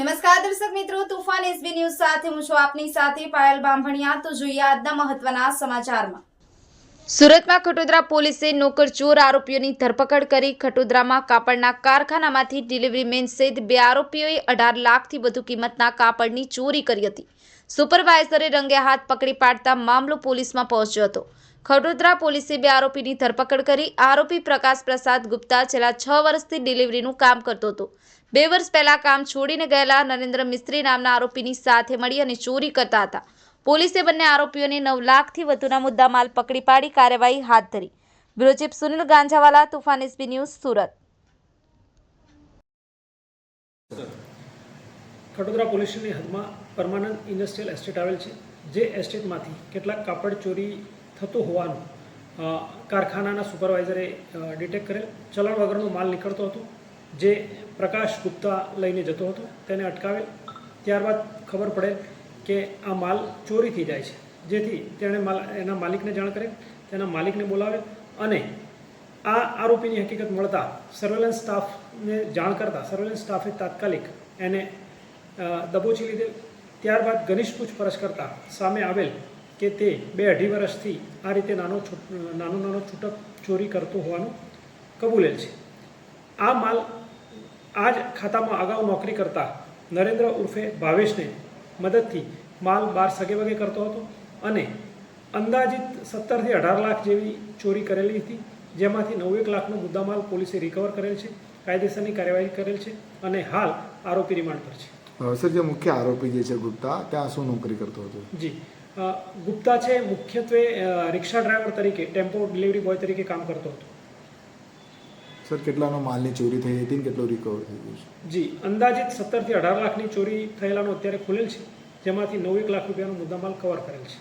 નમસ્કાર દર્શક મિત્રો, તુફાન એસબી ન્યૂઝ સાથે હું છું આપની સાથે પાયલ બાંભણિયા. તો જોઈએ આજના મહત્વના સમાચારમાં. સુરતમાં ખટોદરા પોલીસે નોકરચોર આરોપીઓની ધરપકડ કરી ખટોદરામાં કાપડના કારખાનામાંથી ડિલિવરી મેન સહિત બે આરોપીઓએ અઢાર લાખથી વધુ કિંમતના કાપડની ચોરી કરી હતી. સુપરવાઇઝરે રંગે હાથ પકડી પાડતા મામલો પોલીસમાં પહોંચ્યો હતો. ખટોદરા પોલીસે બે આરોપીની ધરપકડ કરી આરોપી પ્રકાશ પ્રસાદ ગુપ્તા છેલ્લા છ વર્ષથી ડિલિવરીનું કામ કરતો હતો. બે વર્ષ પહેલા કામ છોડીને ગયેલા નરેન્દ્ર મિસ્ત્રી નામના આરોપીની સાથે મળી અને ચોરી કરતા હતા. પોલીસે બંને આરોપીઓને નવ લાખથી વધુના મુદ્દામાલ પકડી પાડી કાર્યવાહી હાથ ધરી. Bureau chief Sunil Ganjawala, Toofan SB news, Surat. Khatodara પોલીસની હદમાં પરમાનન્ટ ઇન્ડસ્ટ્રીયલ એસ્ટેટ આવેલ છે, જે એસ્ટેટમાંથી કેટલાક કાપડ ચોરી થતું હોવાનું કારખાનાના સુપરવાઇઝરે ડિટેક્ટ કરેલ. ચલણ વગરનો માલ નીકળતો હતો, જે પ્રકાશ ગુપ્તા લઈને જતો હતો, તેને અટકાવેલ. ત્યારબાદ ખબર પડે કે આ માલ ચોરીથી જાય છે. જેથી તેણે માલ, એના માલિકને જાણ કરે, તેના માલિકને બોલાવે અને આ આરોપીની હકીકત મળતા સર્વેલન્સ સ્ટાફને જાણ કરતા, સર્વેલન્સ સ્ટાફે તાત્કાલિક એને દબોચી લીધેલ ત્યારબાદ ઘનિષ્ઠ પૂછપરછ કરતા સામે આવેલ કે તે બે અઢી વર્ષથી આ રીતે નાનો નાનો નાનો છૂટક ચોરી કરતો હોવાનું કબૂલેલ છે. આ માલ આ જ ખાતામાં અગાઉ નોકરી કરતા નરેન્દ્ર ઉર્ફે ભાવેશને મદદથી માલ બાર સગે વગે કરતો હતો અને અંદાજિત સત્તરથી અઢાર લાખ જેવી ચોરી કરેલી હતી જેમાંથી નવેક લાખનો મુદ્દામાલ પોલીસે રિકવર કરેલ છે કાયદેસરની કાર્યવાહી કરેલ છે અને હાલ આરોપી રિમાન્ડ પર છે. સર જે મુખ્ય આરોપી જે છે ગુપ્તા ત્યાં શું નોકરી કરતો હતો? જી. ગુપ્તા છે મુખ્યત્વે રિક્ષા ડ્રાઈવર તરીકે ટેમ્પો ડિલિવરી બોય તરીકે કામ કરતો હતો. સર, કેટલાનો માલની ચોરી થઈ હતી કેટલો રિકવર થઈ ગયો છે? જી, અંદાજિત સત્તરથી અઢાર લાખની ચોરી થયેલાનો અત્યારે ખુલેલ છે, જેમાંથી નવ એક લાખ રૂપિયાનો મુદ્દામાલ કવર કરેલ છે.